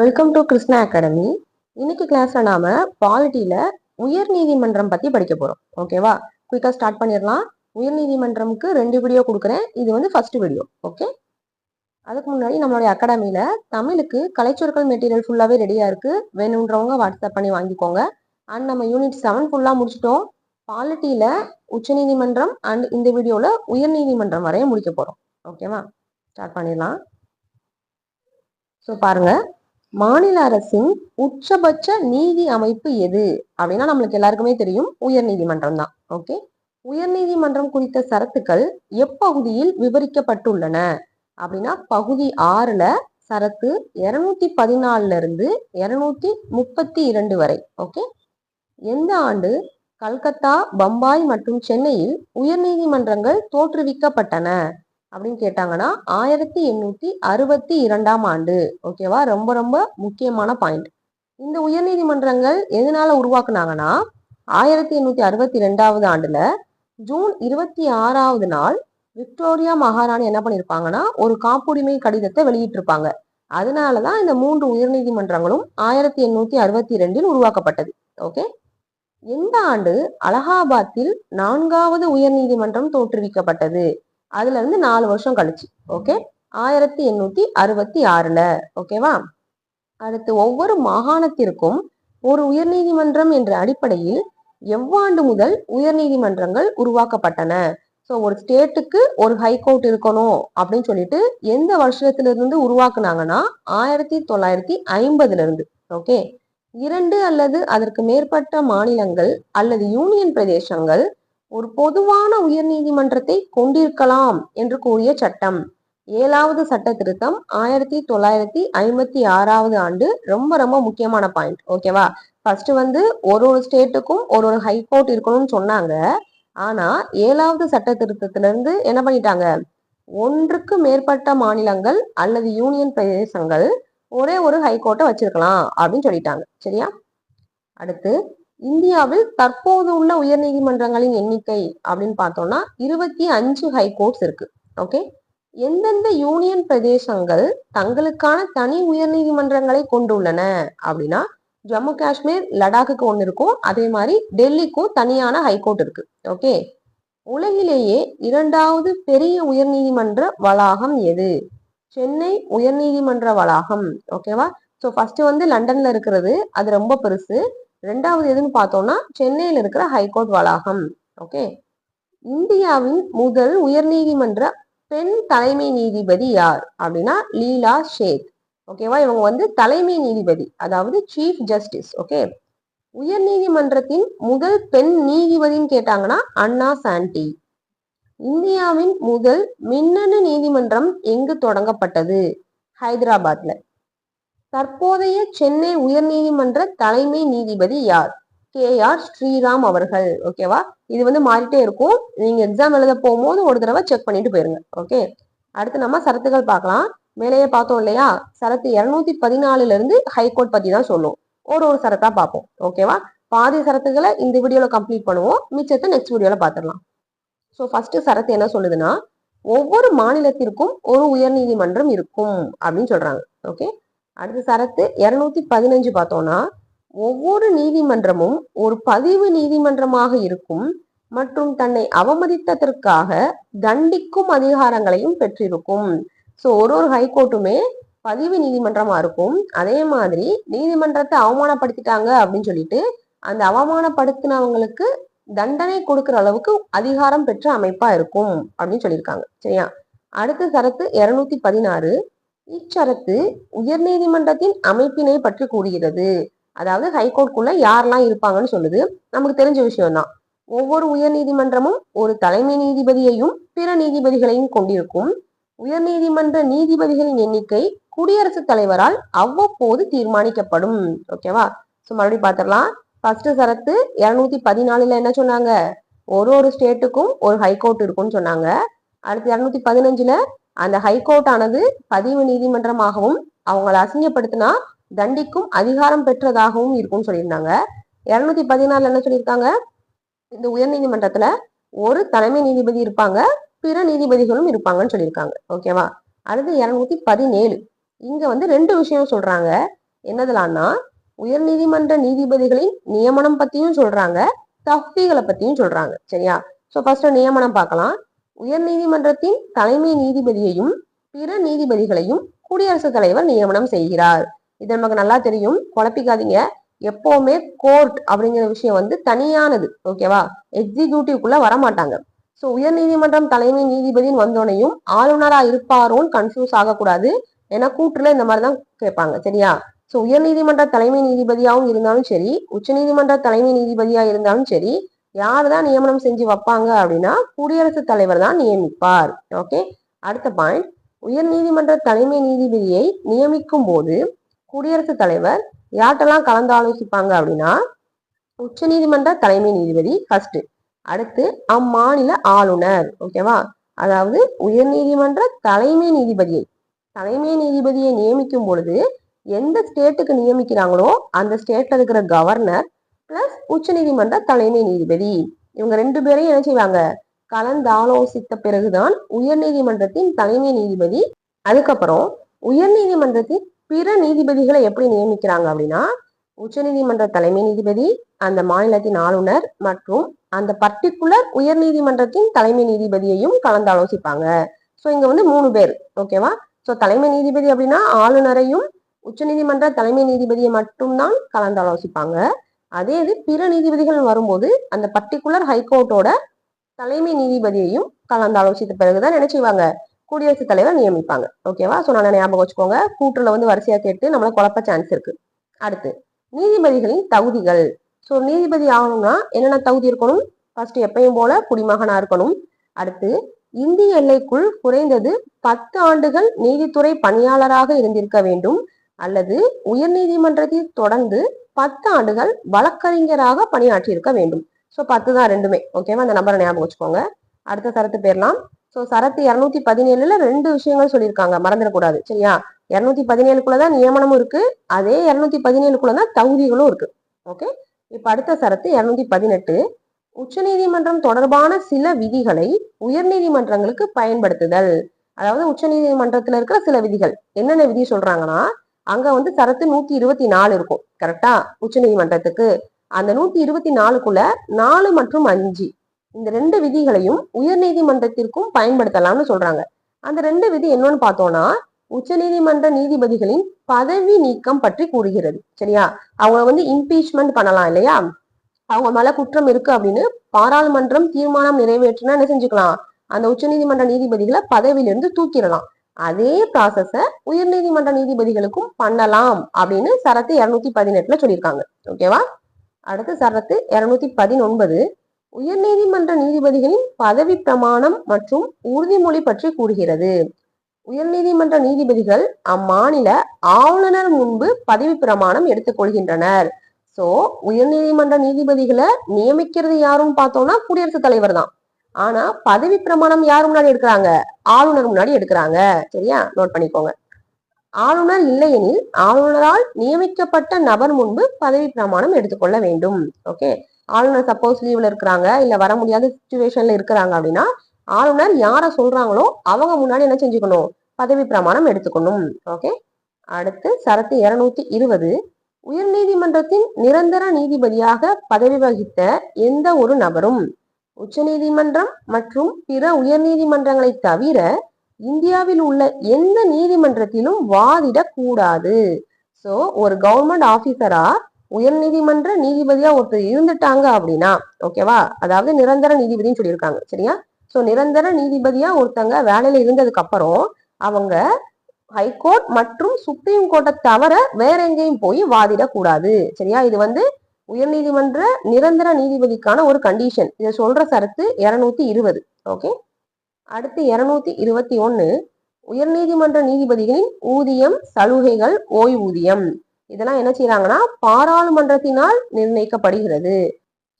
Welcome to Krishna academy இன்னைக்கு கிளாஸ்ல நாம பாலிட்டியில உயர் நீதிமன்றம் பத்தி படிக்க போறோம். ஓகேவா குயிக்கா ஸ்டார்ட் பண்ணிடலாம். உயர் நீதிமன்றம்க்கு ரெண்டு வீடியோ கொடுக்குறேன். இது வந்து ஃபர்ஸ்ட் வீடியோ ஓகே அதுக்கு முன்னாடி நம்மளுடைய அகாடமியில தமிழுக்கு கலைச்சொற்கள் மெட்டீரியல் ஃபுல்லாவே ரெடியா இருக்கு. வேணுன்றவங்க வாட்ஸ்அப் பண்ணி வாங்கிக்கோங்க. அண்ட் நம்ம யூனிட் செவன் ஃபுல்லா முடிச்சிட்டோம். பாலிட்டியில உச்சநீதிமன்றம் அண்ட் இந்த வீடியோல உயர் நீதிமன்றம் வரையும் முடிக்க போறோம். ஓகேவா ஸ்டார்ட் பண்ணிடலாம். ஸோ பாருங்க. மாநில அரசின் உச்சபட்ச நீதி அமைப்பு எது? அப்படின்னா நம்மளுக்கு எல்லாருக்குமே தெரியும் உயர் நீதிமன்றம் தான். ஓகே உயர் நீதிமன்றம் குறித்த சரத்துக்கள் எப்பகுதியில் விவரிக்கப்பட்டுள்ளன? அப்படின்னா பகுதி ஆறுல சரத்து இருநூத்தி பதினாலுல இருந்து இருநூத்தி முப்பத்தி இரண்டு வரை. ஓகே எந்த ஆண்டு கல்கத்தா பம்பாய் மற்றும் சென்னையில் உயர்நீதிமன்றங்கள் தோற்றுவிக்கப்பட்டன? அப்படின்னு கேட்டாங்கன்னா ஆயிரத்தி எண்ணூத்தி அறுபத்தி இரண்டாம் ஆண்டு. ஓகேவா ரொம்ப ரொம்ப முக்கியமான பாயிண்ட் இந்த உயர்நீதிமன்றங்கள் எதனால உருவாக்குனாங்கன்னா ஆயிரத்தி எண்ணூத்தி அறுபத்தி ரெண்டாவது ஆண்டுல ஜூன் இருபத்தி ஆறாவது நாள் விக்டோரியா மகாராணி என்ன பண்ணிருப்பாங்கன்னா ஒரு காப்புரிமை கடிதத்தை வெளியிட்டிருப்பாங்க. அதனாலதான் இந்த மூன்று உயர்நீதிமன்றங்களும் ஆயிரத்தி எண்ணூத்தி அறுபத்தி ரெண்டில் உருவாக்கப்பட்டது. ஓகே எந்த ஆண்டு அலகாபாத்தில் நான்காவது உயர்நீதிமன்றம் தோற்றுவிக்கப்பட்டது? அதுல இருந்து நாலு வருஷம் கழிச்சு ஓகே ஆயிரத்தி எண்ணூத்தி அறுபத்தி ஆறுல ஓகேவா அடுத்து ஒவ்வொரு மாகாணத்திற்கும் ஒரு உயர்நீதிமன்றம் என்ற அடிப்படையில் எவ்வாண்டு முதல் உயர்நீதிமன்றங்கள் உருவாக்கப்பட்டன? ஸோ ஒரு ஸ்டேட்டுக்கு ஒரு ஹைகோர்ட் இருக்கணும் அப்படின்னு சொல்லிட்டு எந்த வருஷத்துல இருந்து உருவாக்குனாங்கன்னா ஆயிரத்தி தொள்ளாயிரத்தி ஐம்பதுல இருந்து ஓகே இரண்டு அல்லது அதற்கு மேற்பட்ட மாநிலங்கள் அல்லது யூனியன் பிரதேசங்கள் ஒரு பொதுவான உயர்நீதிமன்றத்தை கொண்டிருக்கலாம் என்று கூறிய சட்டம். ஏழாவது சட்ட திருத்தம் ஆயிரத்தி தொள்ளாயிரத்தி ஐம்பத்தி ஆறாவது ஆண்டு ரொம்ப ரொம்ப முக்கியமான பாயிண்ட் ஓகேவா ஃபர்ஸ்ட் வந்து ஒரு ஒரு ஸ்டேட்டுக்கும் ஒரு ஒரு ஹைகோர்ட் இருக்கணும்னு சொன்னாங்க. ஆனா ஏழாவது சட்ட திருத்தத்துல இருந்து என்ன பண்ணிட்டாங்க? ஒன்றுக்கு மேற்பட்ட மாநிலங்கள் அல்லது யூனியன் பிரதேசங்கள் ஒரே ஒரு ஹைகோர்ட்டை வச்சிருக்கலாம் அப்படின்னு சொல்லிட்டாங்க. சரியா? அடுத்து இந்தியாவில் தற்போது உள்ள உயர்நீதிமன்றங்களின் எண்ணிக்கை அப்படின்னு பார்த்தோம்னா இருபத்தி அஞ்சு ஹைகோர்ட்ஸ் இருக்கு. ஓகே எந்தெந்த யூனியன் பிரதேசங்கள் தங்களுக்கான தனி உயர்நீதிமன்றங்களை கொண்டுள்ளன அப்படின்னா ஜம்மு காஷ்மீர் லடாக்குக்கு ஒன்று இருக்கும். அதே மாதிரி டெல்லிக்கும் தனியான ஹைகோர்ட் இருக்கு. ஓகே உலகிலேயே இரண்டாவது பெரிய உயர்நீதிமன்ற வளாகம் எது? சென்னை உயர்நீதிமன்ற வளாகம். ஓகேவா ஸோ ஃபர்ஸ்ட் வந்து லண்டன்ல இருக்கிறது. அது ரொம்ப பெருசு. ரெண்டாவது எதுன்னு பார்த்தோம்னா சென்னையில் இருக்கிற ஹைகோர்ட் வளாகம். ஓகே இந்தியாவின் முதல் உயர்நீதிமன்ற பெண் தலைமை நீதிபதி யார்? அப்படின்னா லீலா ஷேக் ஓகேவா இவங்க வந்து தலைமை நீதிபதி அதாவது சீஃப் ஜஸ்டிஸ் ஓகே உயர் நீதிமன்றத்தின் முதல் பெண் நீதிபதின்னு கேட்டாங்கன்னா அண்ணா சாண்டி. இந்தியாவின் முதல் மின்னணு நீதிமன்றம் எங்கு தொடங்கப்பட்டது? ஹைதராபாத்ல. தற்போதைய சென்னை உயர்நீதிமன்ற தலைமை நீதிபதி யார்? கே. ஆர். ஸ்ரீராம் அவர்கள். ஓகேவா இது வந்து மாறிட்டே இருக்கும். நீங்க எக்ஸாம் எழுத போகும்போது ஒரு தடவை செக் பண்ணிட்டு போயிருங்க. ஓகே அடுத்து நம்ம சரத்துகள் பார்க்கலாம். மேலேயே பார்த்தோம் இல்லையா? சரத்து இருநூத்தி பதினாலுல இருந்து ஹைகோர்ட் பத்தி தான் சொல்லும். ஒரு ஒரு சரத்தா பார்ப்போம். ஓகேவா பாதி சரத்துகளை இந்த வீடியோல கம்ப்ளீட் பண்ணுவோம். மிச்சத்தை நெக்ஸ்ட் வீடியோல பார்த்துடலாம். ஸோ ஃபர்ஸ்ட் சரத்து என்ன சொல்லுதுன்னா ஒவ்வொரு மாநிலத்திற்கும் ஒரு உயர்நீதிமன்றம் இருக்கும் அப்படின்னு சொல்றாங்க. ஓகே அடுத்த சரத்து இருநூத்தி பதினஞ்சு பார்த்தோம்னா ஒவ்வொரு நீதிமன்றமும் ஒரு பதிவு நீதிமன்றமாக இருக்கும் மற்றும் தன்னை அவமதித்ததற்காக தண்டிக்கும் அதிகாரங்களையும் பெற்றிருக்கும். ஸோ ஒரு ஒரு ஹைகோர்ட்டுமே பதிவு நீதிமன்றமா இருக்கும். அதே மாதிரி நீதிமன்றத்தை அவமானப்படுத்திட்டாங்க அப்படின்னு சொல்லிட்டு அந்த அவமானப்படுத்தினவங்களுக்கு தண்டனை கொடுக்கிற அளவுக்கு அதிகாரம் பெற்ற அமைப்பா இருக்கும் அப்படின்னு சொல்லியிருக்காங்க. சரியா? அடுத்த சரத்து இருநூத்தி பதினாறு. இச்சரத்து உயர்நீதிமன்றத்தின் அமைப்பினை பற்றி கூறுகிறது. அதாவது ஹைகோர்ட்குள்ள யாரெல்லாம் இருப்பாங்கன்னு சொல்லுது. நமக்கு தெரிஞ்ச விஷயம்தான். ஒவ்வொரு உயர் நீதிமன்றமும் ஒரு தலைமை நீதிபதியையும் பிற நீதிபதிகளையும் கொண்டிருக்கும். உயர்நீதிமன்ற நீதிபதிகளின் எண்ணிக்கை குடியரசுத் தலைவரால் அவ்வப்போது தீர்மானிக்கப்படும். ஓகேவா ஸோ மறுபடியும் பார்த்துடலாம். ஃபர்ஸ்ட் சரத்து இருநூத்தி பதினாலுல என்ன சொன்னாங்க? ஒரு ஒரு ஸ்டேட்டுக்கும் ஒரு ஹைகோர்ட் இருக்கும்னு சொன்னாங்க. அடுத்து இருநூத்தி பதினஞ்சுல அந்த ஹைகோர்ட் ஆனது பதிவு நீதிமன்றமாகவும் அவங்கள அசிங்கப்படுத்தினா தண்டிக்கும் அதிகாரம் பெற்றதாகவும் இருக்கும்னு சொல்லியிருந்தாங்க. இருநூத்தி பதினாலுல என்ன சொல்லியிருக்காங்க? இந்த உயர் நீதிமன்றத்துல ஒரு தலைமை நீதிபதி இருப்பாங்க பிற நீதிபதிகளும் இருப்பாங்கன்னு சொல்லியிருக்காங்க. ஓகேவா அடுத்து இருநூத்தி பதினேழு. இங்க வந்து ரெண்டு விஷயம் சொல்றாங்க. என்னதுலான்னா உயர்நீதிமன்ற நீதிபதிகளின் நியமனம் பத்தியும் சொல்றாங்க தஃபிகளை பத்தியும் சொல்றாங்க. சரியா? சோ ஃபர்ஸ்ட் நியமனம் பார்க்கலாம். உயர் நீதிமன்றத்தின் தலைமை நீதிபதியையும் பிற நீதிபதிகளையும் குடியரசுத் தலைவர் நியமனம் செய்கிறார். இது நமக்கு நல்லா தெரியும். குழப்பிக்காதீங்க. எப்பவுமே கோர்ட் அப்படிங்கிற விஷயம் வந்து தனியானது. ஓகேவா எக்ஸிக்யூட்டிவ்குள்ள வரமாட்டாங்க. ஸோ உயர்நீதிமன்றம் தலைமை நீதிபதினு வந்தோடனையும் ஆளுநரா இருப்பாரோன்னு கன்ஃபியூஸ் ஆகக்கூடாது. ஏன்னா கூற்றுல இந்த மாதிரி தான் கேட்பாங்க. சரியா? ஸோ உயர்நீதிமன்ற தலைமை நீதிபதியாகவும் இருந்தாலும் சரி உச்சநீதிமன்ற தலைமை நீதிபதியா இருந்தாலும் சரி யார் தான் நியமனம் செஞ்சு வைப்பாங்க அப்படின்னா குடியரசுத் தலைவர் தான் நியமிப்பார். ஓகே அடுத்த பாயிண்ட் உயர் நீதிமன்ற தலைமை நீதிபதியை நியமிக்கும் போது குடியரசுத் தலைவர் யார்கிட்டலாம் கலந்து ஆலோசிப்பாங்க அப்படின்னா உச்ச நீதிமன்ற தலைமை நீதிபதி ஃபர்ஸ்ட் அடுத்து அம்மாநில ஆளுநர். ஓகேவா அதாவது உயர் நீதிமன்ற தலைமை நீதிபதியை. தலைமை நீதிபதியை நியமிக்கும் பொழுது எந்த ஸ்டேட்டுக்கு நியமிக்கிறாங்களோ அந்த ஸ்டேட்ல இருக்கிற கவர்னர் பிளஸ் உச்சநீதிமன்ற தலைமை நீதிபதி. இவங்க ரெண்டு பேரையும் என்ன செய்வாங்க? கலந்து ஆலோசித்த பிறகுதான் உயர்நீதிமன்றத்தின் தலைமை நீதிபதி அதுக்கப்புறம் உயர்நீதிமன்றத்தின் பிற நீதிபதிகளை எப்படி நியமிக்கிறாங்க அப்படின்னா உச்சநீதிமன்ற தலைமை நீதிபதி அந்த மாநிலத்தின் ஆளுநர் மற்றும் அந்த பர்டிகுலர் உயர்நீதிமன்றத்தின் தலைமை நீதிபதியையும் கலந்து ஆலோசிப்பாங்க ஸோ இங்க வந்து மூணு பேர் ஓகேவா ஸோ தலைமை நீதிபதி அப்படின்னா ஆளுநரையும் உச்சநீதிமன்ற தலைமை நீதிபதியை மட்டும்தான் கலந்து ஆலோசிப்பாங்க அதே இது பிற நீதிபதிகள் வரும்போது அந்த பர்டிகுலர் ஹைகோர்ட்டோட தலைமை நீதிபதியையும் கலந்து ஆலோசித்த பிறகுதான் நினைச்சுவாங்க குடியரசுத் தலைவர் நியமிப்பாங்க. ஓகேவா ஸோ நான் ஞாபகம் வச்சுக்கோங்க? கூற்றுல வந்து வரிசையா கேட்டு நம்மள குழப்ப சான்ஸ் இருக்கு. அடுத்து நீதிபதிகளின் தகுதிகள். ஸோ நீதிபதி ஆகணும்னா என்னென்ன தகுதி இருக்கணும்? ஃபர்ஸ்ட் எப்பயும் போல குடிமகனா இருக்கணும். அடுத்து இந்திய எல்லைக்குள் குறைந்தது பத்து ஆண்டுகள் நீதித்துறை பணியாளராக இருந்திருக்க வேண்டும். அல்லது உயர் நீதிமன்றத்தில் தொடர்ந்து பத்து ஆண்டுகள் வழக்கறிஞராக பணியாற்றியிருக்க வேண்டும். ஸோ பத்து தான் ரெண்டுமே ஓகேவா அந்த நம்பரை ஞாபகம் வச்சுக்கோங்க. அடுத்த சரத்து பேர்லாம். ஸோ சரத்து இரநூத்தி பதினேழுல ரெண்டு விஷயங்கள் சொல்லியிருக்காங்க. மறந்துடக்கூடாது. சரியா? இரநூத்தி பதினேழுக்குள்ளதான் நியமனமும் இருக்கு. அதே இரநூத்தி பதினேழுக்குள்ளதான் தகுதிகளும் இருக்கு. ஓகே இப்ப அடுத்த சரத்து இரநூத்தி பதினெட்டு உச்சநீதிமன்றம் தொடர்பான சில விதிகளை உயர்நீதிமன்றங்களுக்கு பயன்படுத்துதல். அதாவது உச்சநீதிமன்றத்துல இருக்கிற சில விதிகள். என்னென்ன விதி சொல்றாங்கன்னா அங்க வந்து சரத்து நூத்தி இருபத்தி நாலு இருக்கும். கரெக்டா உச்சநீதிமன்றத்துக்கு. அந்த நூத்தி இருபத்தி நாலுக்குள்ள நாலு மற்றும் அஞ்சு. இந்த ரெண்டு விதிகளையும் உயர் நீதிமன்றத்திற்கும் பயன்படுத்தலாம்னு சொல்றாங்க. அந்த ரெண்டு விதி என்னன்னு பார்த்தோம்னா உச்சநீதிமன்ற நீதிபதிகளின் பதவி நீக்கம் பற்றி கூறுகிறது. சரியா? அவங்க வந்து இம்பீச்மெண்ட் பண்ணலாம் இல்லையா? அவங்க மேல குற்றம் இருக்கு அப்படின்னு பாராளுமன்றம் தீர்மானம் நிறைவேற்றினா என்ன செஞ்சுக்கலாம்? அந்த உச்சநீதிமன்ற நீதிபதிகளை பதவியிலிருந்து தூக்கிடலாம். அதே ப்ராசஸ உயர்நீதிமன்ற நீதிபதிகளுக்கும் பண்ணலாம் அப்படின்னு சரத்து இருநூத்தி பதினெட்டுல சொல்லியிருக்காங்க. ஓகேவா அடுத்து சரத்து இருநூத்தி பதினொன்பது உயர்நீதிமன்ற நீதிபதிகளின் பதவி பிரமாணம் மற்றும் உறுதிமொழி பற்றி கூறுகிறது. உயர்நீதிமன்ற நீதிபதிகள் அம்மாநில ஆளுநர் முன்பு பதவி பிரமாணம் எடுத்துக்கொள்கின்றனர் சோ உயர்நீதிமன்ற நீதிபதிகளை நியமிக்கிறது யாரும் பார்த்தோம்னா குடியரசுத் தலைவர் தான். ஆனா பதவி பிரமாணம் யார் முன்னாடி எடுக்கிறாங்க? ஆளுநர் முன்னாடி எடுக்கிறாங்க. சரியா? நோட் பண்ணிக்கோங்க. ஆளுநர் இல்லையெனில் ஆளுநரால் நியமிக்கப்பட்ட நபர் முன்பு பதவி பிரமாணம் எடுத்துக்கொள்ள வேண்டும். ஓகே ஆளுநர் சப்போஸ் லீவ்ல இருக்கிறாங்க இல்ல வர முடியாத சுச்சுவேஷன்ல இருக்கிறாங்க அப்படின்னா ஆளுநர் யார சொல்றாங்களோ அவங்க முன்னாடி என்ன செஞ்சுக்கணும்? பதவி பிரமாணம் எடுத்துக்கணும். ஓகே அடுத்து சரத்து இருநூத்தி இருபது. உயர்நீதிமன்றத்தின் நிரந்தர நீதிபதியாக பதவி வகித்த எந்த ஒரு நபரும் உச்சநீதிமன்றம் மற்றும் பிற உயர்நீதிமன்றங்களை தவிர இந்தியாவில் உள்ள எந்த நீதிமன்றத்திலும் வாதிடக்கூடாது. சோ ஒரு கவர்மெண்ட் ஆபீசரா உயர்நீதிமன்ற நீதிபதியா ஒருத்தர் இருந்துட்டாங்க அப்படின்னா ஓகேவா அதாவது நிரந்தர நீதிபதினு சொல்லியிருக்காங்க சரியா? சோ நிரந்தர நீதிபதியா ஒருத்தங்க வேலையில இருந்ததுக்கு அப்புறம் அவங்க ஹைகோர்ட் மற்றும் சுப்ரீம் கோர்ட்டை தவிர வேற எங்கேயும் போய் வாதிடக்கூடாது சரியா? இது வந்து உயர்நீதிமன்ற நிரந்தர நீதிபதிக்கான ஒரு கண்டிஷன் இதை சொல்ற சரத்து இருநூத்தி இருபது. ஓகே அடுத்து இருநூத்தி இருபத்தி ஒன்னு உயர்நீதிமன்ற நீதிபதிகளின் ஊதியம் சலுகைகள் ஓய்வூதியம். இதெல்லாம் என்ன செய்யறாங்கன்னா பாராளுமன்றத்தினால் நிர்ணயிக்கப்படுகிறது.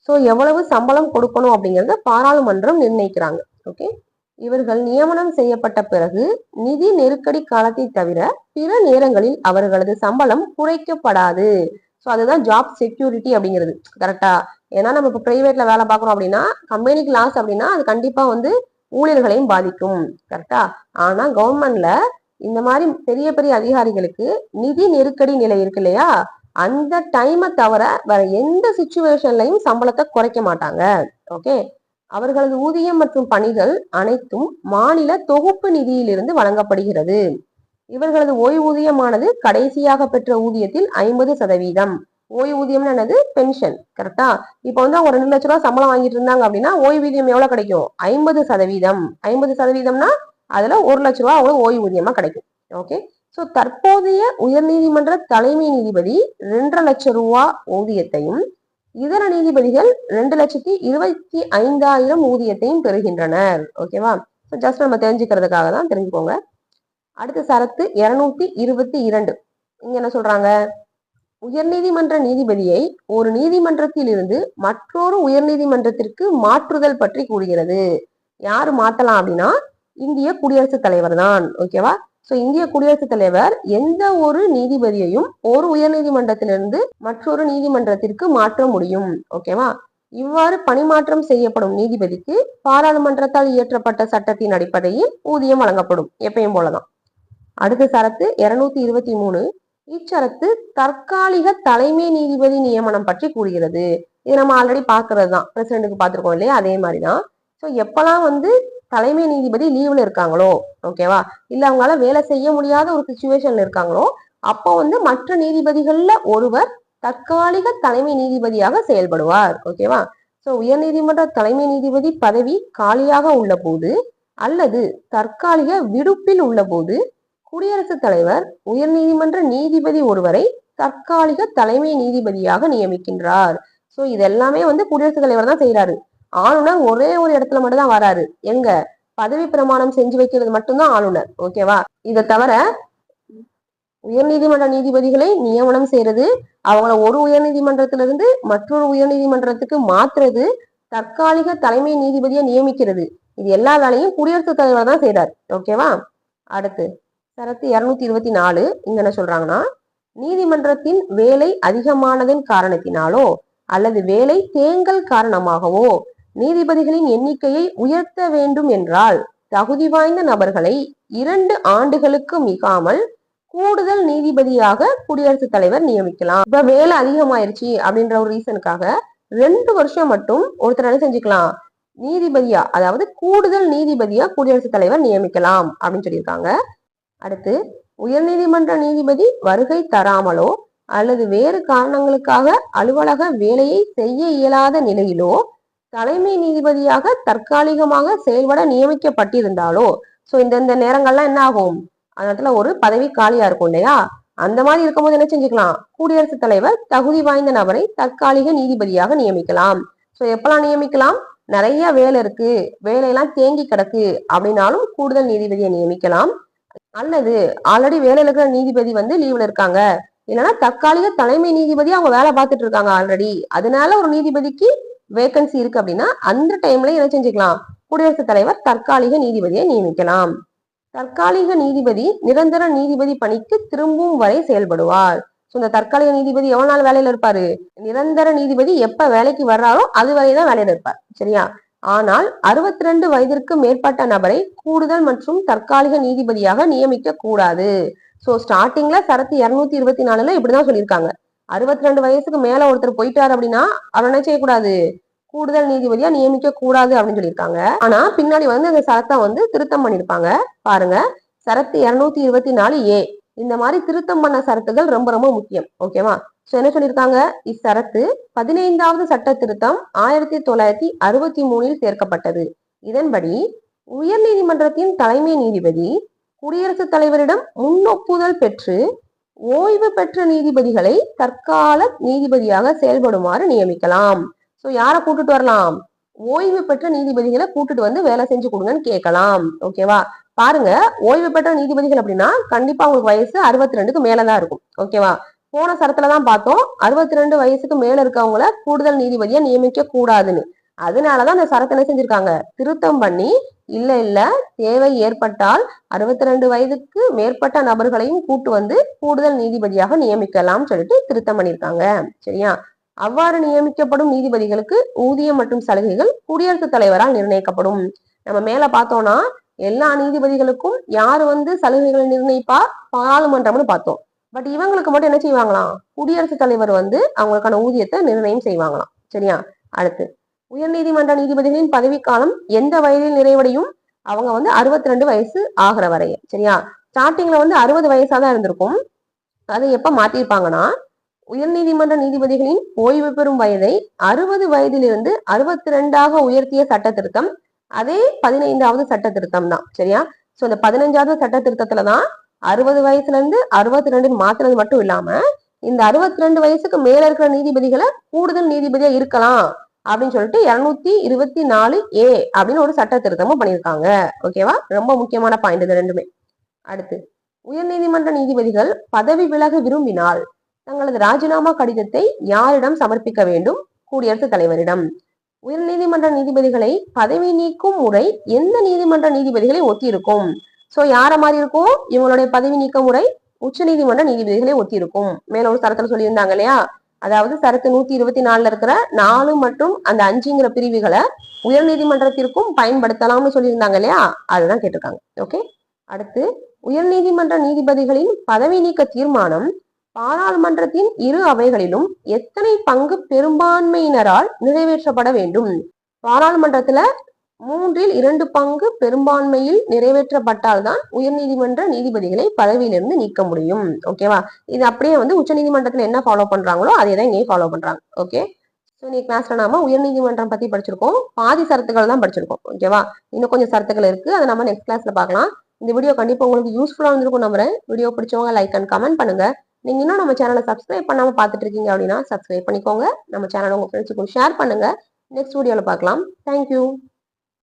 ஸோ எவ்வளவு சம்பளம் கொடுக்கணும் அப்படிங்கிறத பாராளுமன்றம் நிர்ணயிக்கிறாங்க. ஓகே இவர்கள் நியமனம் செய்யப்பட்ட பிறகு நிதி நெருக்கடி காலத்தை தவிர பிற நேரங்களில் அவர்களது சம்பளம் குறைக்கப்படாது. ஸோ அதுதான் ஜாப் செக்யூரிட்டி அப்படிங்கிறது. கரெக்டா ஏன்னா நம்ம இப்போ பிரைவேட்ல வேலை பார்க்குறோம் அப்படின்னா கம்பெனிக்கு லாஸ் அப்படின்னா அது கண்டிப்பா வந்து ஊழியர்களையும் பாதிக்கும். கரெக்டா ஆனா கவர்மெண்ட்ல இந்த மாதிரி பெரிய பெரிய அதிகாரிகளுக்கு நிதி நெருக்கடி நிலை இருக்கு இல்லையா? அந்த டைமை தவிர வேற எந்த சுச்சுவேஷன்லையும் சம்பளத்தை குறைக்க மாட்டாங்க. ஓகே அவர்களது ஊதியம் மற்றும் பணிகள் அனைத்தும் மாநில தொகுப்பு நிதியிலிருந்து வழங்கப்படுகிறது. இவர்களது ஓய்வூதியமானது கடைசியாக பெற்ற ஊதியத்தில் ஐம்பது சதவீதம். ஓய்வூதியம்னு என்னது? பென்ஷன் கரெக்டா இப்ப வந்து அவங்க ரெண்டு லட்ச ரூபாய் சம்பளம் வாங்கிட்டு இருந்தாங்க அப்படின்னா ஓய்வூதியம் எவ்வளவு கிடைக்கும்? ஐம்பது சதவீதம். ஐம்பது சதவீதம்னா அதுல ஒரு லட்ச ரூபாய் அவங்களுக்கு ஓய்வூதியமா கிடைக்கும். ஓகே சோ தற்போதைய உயர்நீதிமன்ற தலைமை நீதிபதி ரெண்டரை லட்சம் ரூபா ஊதியத்தையும் இதர நீதிபதிகள் ரெண்டு லட்சத்தி இருபத்தி ஐந்தாயிரம் ஊதியத்தையும் பெறுகின்றனர். ஓகேவா ஜஸ்ட் நம்ம தெரிஞ்சுக்கிறதுக்காக தான் தெரிஞ்சுக்கோங்க. அடுத்த சரத்து இருநூத்தி இருபத்தி இரண்டு. இங்க என்ன சொல்றாங்க? உயர்நீதிமன்ற நீதிபதியை ஒரு நீதிமன்றத்தில் இருந்து மற்றொரு உயர்நீதிமன்றத்திற்கு மாற்றுதல் பற்றி கூறுகிறது. யாரு மாத்தலாம் அப்படின்னா இந்திய குடியரசுத் தலைவர் தான். ஓகேவா சோ இந்திய குடியரசுத் தலைவர் எந்த ஒரு நீதிபதியையும் ஒரு உயர்நீதிமன்றத்திலிருந்து மற்றொரு நீதிமன்றத்திற்கு மாற்ற முடியும். ஓகேவா இவ்வாறு பணிமாற்றம் செய்யப்படும் நீதிபதிக்கு பாராளுமன்றத்தால் இயற்றப்பட்ட சட்டத்தின் அடிப்படையில் ஊதியம் வழங்கப்படும். எப்பயும் போலதான். அடுத்த சரத்து இருநூத்தி இருபத்தி மூணு. இச்சரத்து தற்காலிக தலைமை நீதிபதி நியமனம் பற்றி கூறுகிறது. இது நம்ம ஆல்ரெடி பாக்குறது தான் பிரசிடென்ட்டுக்கு பார்த்துருக்கோம் இல்லையா? அதே மாதிரி தான் ஸோ எப்பெல்லாம் வந்து தலைமை நீதிபதி லீவ்ல இருக்காங்களோ ஓகேவா இல்ல அவங்களால வேலை செய்ய முடியாத ஒரு சுச்சுவேஷன்ல இருக்காங்களோ அப்போ வந்து மற்ற நீதிபதிகள்ல ஒருவர் தற்காலிக தலைமை நீதிபதியாக செயல்படுவார் ஓகேவா சோ உயர்நீதிமன்ற தலைமை நீதிபதி பதவி காலியாக உள்ள போது அல்லது தற்காலிக விடுப்பில் உள்ள போது குடியரசுத் தலைவர் உயர்நீதிமன்ற நீதிபதி ஒருவரை தற்காலிக தலைமை நீதிபதியாக நியமிக்கின்றார். சோ இது எல்லாமே வந்து குடியரசுத் தலைவர் தான் செய்யறாரு ஆளுநர் ஒரே ஒரு இடத்துல மட்டும் தான் வராரு. எங்க? பதவி பிரமாணம் செஞ்சு வைக்கிறது மட்டும்தான் ஆளுநர். ஓகேவா இதை தவிர உயர்நீதிமன்ற நீதிபதிகளை நியமனம் செய்யறது அவங்கள ஒரு உயர்நீதிமன்றத்திலிருந்து மற்றொரு உயர்நீதிமன்றத்துக்கு மாத்துறது தற்காலிக தலைமை நீதிபதியை நியமிக்கிறது. இது எல்லா வேலையும் குடியரசுத் தலைவர் தான் செய்யறாரு ஓகேவா அடுத்து. சரத்து இருநூத்தி இருபத்தி நாலு இங்க என்ன சொல்றாங்கன்னா நீதிமன்றத்தின் வேலை அதிகமானதன் காரணத்தினாலோ அல்லது வேலை தேங்கல் காரணமாகவோ நீதிபதிகளின் எண்ணிக்கையை உயர்த்த வேண்டும் என்றால் தகுதி வாய்ந்த நபர்களை இரண்டு ஆண்டுகளுக்கு மிகாமல் கூடுதல் நீதிபதியாக குடியரசுத் தலைவர் நியமிக்கலாம். இப்ப வேலை அதிகமாயிருச்சு அப்படின்ற ஒரு ரீசனுக்காக ரெண்டு வருஷம் மட்டும் ஒருத்தர் என்ன செஞ்சுக்கலாம்? நீதிபதியா அதாவது கூடுதல் நீதிபதியா குடியரசுத் தலைவர் நியமிக்கலாம் அப்படின்னு சொல்லியிருக்காங்க. அடுத்து உயர்நீதிமன்ற நீதிபதி வருகை தராமலோ அல்லது வேறு காரணங்களுக்காக அலுவலக வேலையை செய்ய இயலாத நிலையிலோ தலைமை நீதிபதியாக தற்காலிகமாக செயல்பட நியமிக்கப்பட்டிருந்தாலோ சோ இந்த இந்த நேரங்கள்லாம் என்ன ஆகும் அந்த இடத்துல ஒரு பதவி காலியா இருக்கும் இல்லையா? அந்த மாதிரி இருக்கும்போது என்ன செஞ்சுக்கலாம்? குடியரசுத் தலைவர் தகுதி வாய்ந்த நபரை தற்காலிக நீதிபதியாக நியமிக்கலாம். சோ எப்பெல்லாம் நியமிக்கலாம்? நிறைய வேலை இருக்கு. வேலையெல்லாம் தேங்கி கிடக்கு. அப்படின்னாலும் கூடுதல் நீதிபதியை நியமிக்கலாம். அல்லது ஆல்ரெடி வேலையில இருக்கிற நீதிபதி வந்து லீவ்ல இருக்காங்க. இல்லைன்னா தற்காலிக தலைமை நீதிபதி அவங்க வேலை பார்த்துட்டு இருக்காங்க ஆல்ரெடி அதனால ஒரு நீதிபதிக்கு வேகன்சி இருக்கு அப்படின்னா அந்த டைம்ல என்ன செஞ்சுக்கலாம்? குடியரசுத் தலைவர் தற்காலிக நீதிபதியை நியமிக்கலாம். தற்காலிக நீதிபதி நிரந்தர நீதிபதி பணிக்கு திரும்பும் வரை செயல்படுவார். ஸோ இந்த தற்காலிக நீதிபதி எவ்வளவு நாள் வேலையில இருப்பாரு? நிரந்தர நீதிபதி எப்ப வேலைக்கு வர்றாரோ அது வரைதான் வேலையில இருப்பார். சரியா? ஆனால் அறுபத்தி ரெண்டு வயதிற்கு மேற்பட்ட நபரை கூடுதல் மற்றும் தற்காலிக நீதிபதியாக நியமிக்க கூடாது. சோ ஸ்டார்டிங்ல சரத்து இருநூத்தி இருபத்தி நாலுல இப்படிதான் சொல்லியிருக்காங்க. அறுபத்தி ரெண்டு வயசுக்கு மேல ஒருத்தர் போயிட்டாரு அப்படின்னா அவர் என்ன செய்யக்கூடாது? கூடுதல் நீதிபதியா நியமிக்க கூடாது அப்படின்னு சொல்லியிருக்காங்க. ஆனா பின்னாடி வந்து அந்த சரத்தை வந்து திருத்தம் பண்ணிருப்பாங்க பாருங்க சரத்து இருநூத்தி இருபத்தி நாலு ஏ. இந்த மாதிரி திருத்தம் பண்ண சரத்துகள் ரொம்ப ரொம்ப முக்கியம். ஓகேவா என்ன சொல்லியிருக்காங்க இச்சரத்து பதினைந்தாவது சட்ட திருத்தம் ஆயிரத்தி தொள்ளாயிரத்தி அறுபத்தி மூணில் சேர்க்கப்பட்டது. இதன்படி உயர் நீதிமன்றத்தின் தலைமை நீதிபதி குடியரசுத் தலைவரிடம் முன்னொப்புதல் பெற்று ஓய்வு பெற்ற நீதிபதிகளை தற்கால நீதிபதியாக செயல்படுமாறு நியமிக்கலாம். சோ யாரை கூட்டிட்டு வரலாம்? ஓய்வு பெற்ற நீதிபதிகளை கூட்டிட்டு வந்து வேலை செஞ்சு கொடுங்கன்னு கேட்கலாம். ஓகேவா பாருங்க ஓய்வு பெற்ற நீதிபதிகள் அப்படின்னா கண்டிப்பா அவங்களுக்கு வயசு அறுபத்தி ரெண்டுக்கு மேலதான் இருக்கும். ஓகேவா போன சரத்துல தான் பார்த்தோம். அறுபத்தி ரெண்டு வயசுக்கு மேல இருக்கவங்கள கூடுதல் நீதிபதியா நியமிக்க கூடாதுன்னு. அதனாலதான் அந்த சரத்தை என்ன செஞ்சிருக்காங்க? திருத்தம் பண்ணி இல்ல இல்ல தேவை ஏற்பட்டால் அறுபத்தி ரெண்டு வயதுக்கு மேற்பட்ட நபர்களையும் கூட்டு வந்து கூடுதல் நீதிபதியாக நியமிக்கலாம் சொல்லிட்டு திருத்தம் பண்ணியிருக்காங்க. சரியா? அவ்வாறு நியமிக்கப்படும் நீதிபதிகளுக்கு ஊதியம் மற்றும் சலுகைகள் குடியரசுத் தலைவரால் நிர்ணயிக்கப்படும். நம்ம மேல பார்த்தோம்னா எல்லா நீதிபதிகளுக்கும் யார் வந்து சலுகைகளை நிர்ணயிப்பா பாராளுமன்றம்னு பார்த்தோம். பட் இவங்களுக்கு மட்டும் என்ன செய்வாங்களாம்? குடியரசுத் தலைவர் வந்து அவங்களுக்கான ஊதியத்தை நிர்ணயம் செய்வாங்களாம். சரியா? அடுத்து உயர்நீதிமன்ற நீதிபதிகளின் பதவிக்காலம் எந்த வயதில் நிறைவடையும்? அவங்க வந்து அறுபத்தி ரெண்டு வயசு ஆகிற வரைய சரியா? ஸ்டார்டிங்ல வந்து அறுபது வயசா தான் இருந்திருக்கும். அதை எப்ப மாத்திருப்பாங்கன்னா உயர்நீதிமன்ற நீதிபதிகளின் ஓய்வு பெறும் வயதை அறுபது வயதிலிருந்து அறுபத்தி ரெண்டாக உயர்த்திய சட்ட திருத்தம் அதே பதினைந்தாவது சட்ட திருத்தம் தான். சரியா? சோ இந்த பதினஞ்சாவது சட்ட திருத்தத்துல தான் அறுபது வயசுல இருந்து அறுபத்தி ரெண்டு மாத்தினது மட்டும் இல்லாம இந்த அறுபத்தி ரெண்டு வயசுக்கு மேல இருக்கிற நீதிபதிகளை கூடுதல் நீதிபதியா இருக்கலாம் அப்படின்னு சொல்லிட்டு இருநூத்தி இருபத்தி நாலு ஏ அப்படின்னு ஒரு சட்ட திருத்தமும் பண்ணியிருக்காங்க ஓகேவா ரொம்ப முக்கியமான பாயிண்ட் இது ரெண்டுமே. அடுத்து உயர் நீதிமன்ற நீதிபதிகள் பதவி விலக விரும்பினால் தங்களது ராஜினாமா கடிதத்தை யாரிடம் சமர்ப்பிக்க வேண்டும்? குடியரசுத் தலைவரிடம். உயர்நீதிமன்ற நீதிபதிகளை பதவி நீக்கும் முறை எந்த நீதிமன்ற நீதிபதிகளை ஒத்தி இருக்கும் சோ யார மாதிரி இருக்கும்? இவங்களுடைய பதவி நீக்க முறை உச்ச நீதிமன்ற நீதிபதிகளை ஒத்தி இருக்கும் மேல ஒரு சரத்துல சொல்லியிருந்தாங்க இல்லையா? அதாவது சரத்து நூத்தி இருபத்தி நாலுல இருக்கிற நாலு மற்றும் அந்த அஞ்சுங்கிற பிரிவுகளை உயர் நீதிமன்றத்திற்கும் பயன்படுத்தலாம்னு சொல்லியிருந்தாங்க இல்லையா? அதுதான் கேட்டிருக்காங்க. ஓகே அடுத்து உயர் நீதிமன்ற நீதிபதிகளின் பதவி நீக்க தீர்மானம் பாராளுமன்றத்தின் இரு அவைகளிலும் எத்தனை பங்கு பெரும்பான்மையினரால் நிறைவேற்றப்பட வேண்டும்? பாராளுமன்றத்துல மூன்றில் இரண்டு பங்கு பெரும்பான்மையில் நிறைவேற்றப்பட்டால்தான் உயர்நீதிமன்ற நீதிபதிகளை பதவியிலிருந்து நீக்க முடியும். ஓகேவா இது அப்படியே வந்து உச்ச நீதிமன்றத்துல என்ன ஃபாலோ பண்றாங்களோ அதே தான் இங்கேயும் ஃபாலோ பண்றாங்க. ஓகே ஸோ நீ கிளாஸ்ல நாம உயர்நீதிமன்றம் பத்தி படிச்சிருக்கோம். பாதி சரத்துக்கள் தான் படிச்சிருக்கோம். ஓகேவா இன்னும் கொஞ்சம் சரத்துக்கள் இருக்கு. அதை நம்ம நெக்ஸ்ட் கிளாஸ்ல பார்க்கலாம். இந்த வீடியோ கண்டிப்பா உங்களுக்கு யூஸ்ஃபுல்லா இருந்திருக்கும் நம்புறேன். வீடியோ பிடிச்சவங்க லைக் அண்ட் கமெண்ட் பண்ணுங்க. நீங்க இன்னும் நம்ம சேனலை சப்ஸ்கிரைப் பண்ணாம பார்த்துட்டு இருக்கீங்க அப்படின்னா சப்ஸ்கிரைப் பண்ணிக்கோங்க. நம்ம சேனலை உங்க ஃப்ரெண்ட்ஸுக்கும் ஷேர் பண்ணுங்க. நெக்ஸ்ட் வீடியோல பார்க்கலாம். தேங்க்யூ